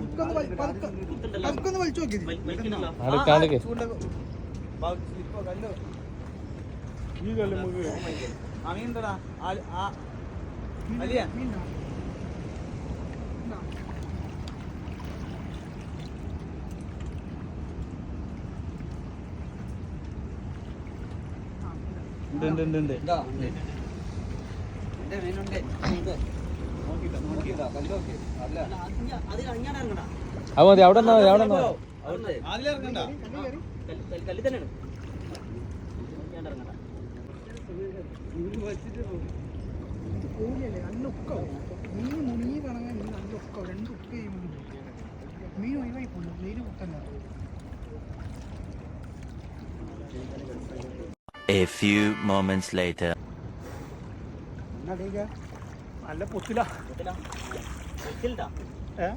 പതുക്കെ ഒന്ന് വലി- പതുക്കെ പതുക്കെ ഒന്ന് വലിച്ചു നോക്കി ഉണ്ട് ഈ കല്ല് നമുക്ക് അമീന്തടാ അലിയ. ഉണ്ട്? ഉണ്ട്? ഉണ്ട് ഉണ്ട് എന്റെ മീനുണ്ട് അത് മതി അവിടെ നിന്നാ മതി അവിടെ നിന്നാ മീൻ മുണിങ്ങി കണങ്ങാൻ മീൻ നല്ല ഉക്കാവും രണ്ട് ഉക്ക ചെയ്യുമ്പോൾ മീൻ ഒഴിവായി പോകുന്നു നീര് കുത്തല്ല A few moments later. നല്ല പൊത്തില. ഏ?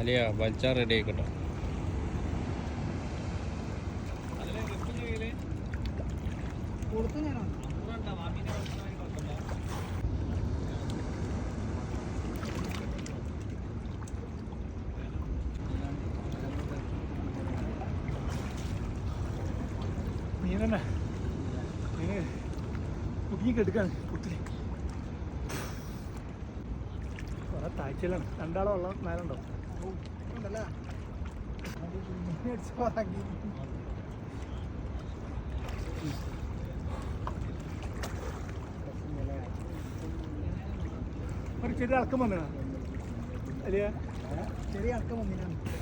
അലിയ വലിച്ചാ റെഡി ആയിക്കോട്ടെ. കൊടുത്തു ഞാനാണ് മീൻ തന്നെ കുടുങ്ങി കെടുക്കാണ് കുത്തിരി. കുറെ താഴ്ചയിലാണ്. രണ്ടാളോ ഉള്ള മേലുണ്ടോ. ഒരു ചെറിയ അടക്കം വന്നതാണ് അല്ലേ ചെറിയ അടക്കം വൈകിട്ട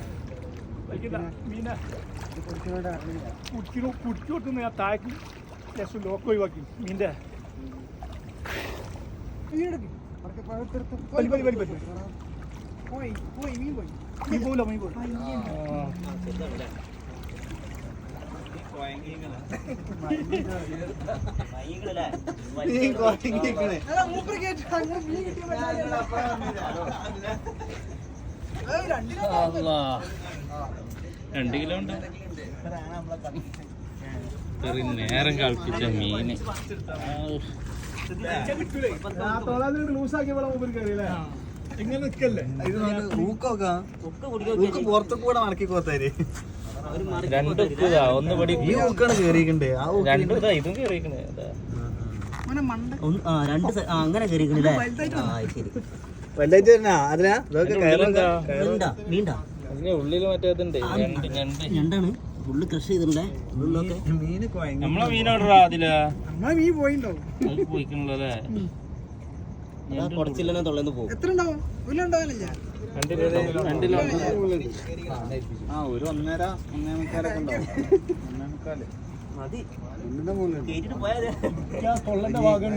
മീന. കുടിക്കണു കുടിച്ചു കൊടുക്കുന്ന ഞാൻ താഴേക്ക് ജസ്റ്റ് ലോക്ക് ഒഴിവാക്കി. മീന്റെ. പോയി പോയി മീൻ പോയി. മീൻ പോകില്ല അല്ല മൂപ്പര് കേട്ട് അങ്ങനെ മീൻ കിട്ടിയ രണ്ട് കിലോ ഉണ്ട്. ഇത്രയും നേരം കളിപ്പിച്ച മീന്. ഒന്ന് പടി ഈ ഊക്കാണ് കേറിയിട്ടുണ്ട് ഇതാ അങ്ങനെ ആ ശരി. വലുതായിട്ട് തന്നെ അതിനാ? അതിന്റെ ഉള്ളിൽ മറ്റേതുണ്ട് ഞണ്ട് ഞണ്ട്. ഞണ്ടാണ്. ഫുള്ള് കൃഷി ചെയ്തിട്ടുണ്ടേ? കൊയങ്ങി നമ്മളെ മീനോടാ അതിലാ നമ്മളെ മീൻ പോയിണ്ടാവും. പോയിക്കണല്ലേ കുറച്ചില്ലെന്നെ തൊള്ളേന്ന് പോകും. എത്ര ഉണ്ടാവും ആ ഒരു ഒന്നര ഒന്നേ മുക്കാലൊക്കെ ഉണ്ടാവും ഒന്നേ മുക്കാൽ മതി. തൊള്ളന്റെ ഭാഗം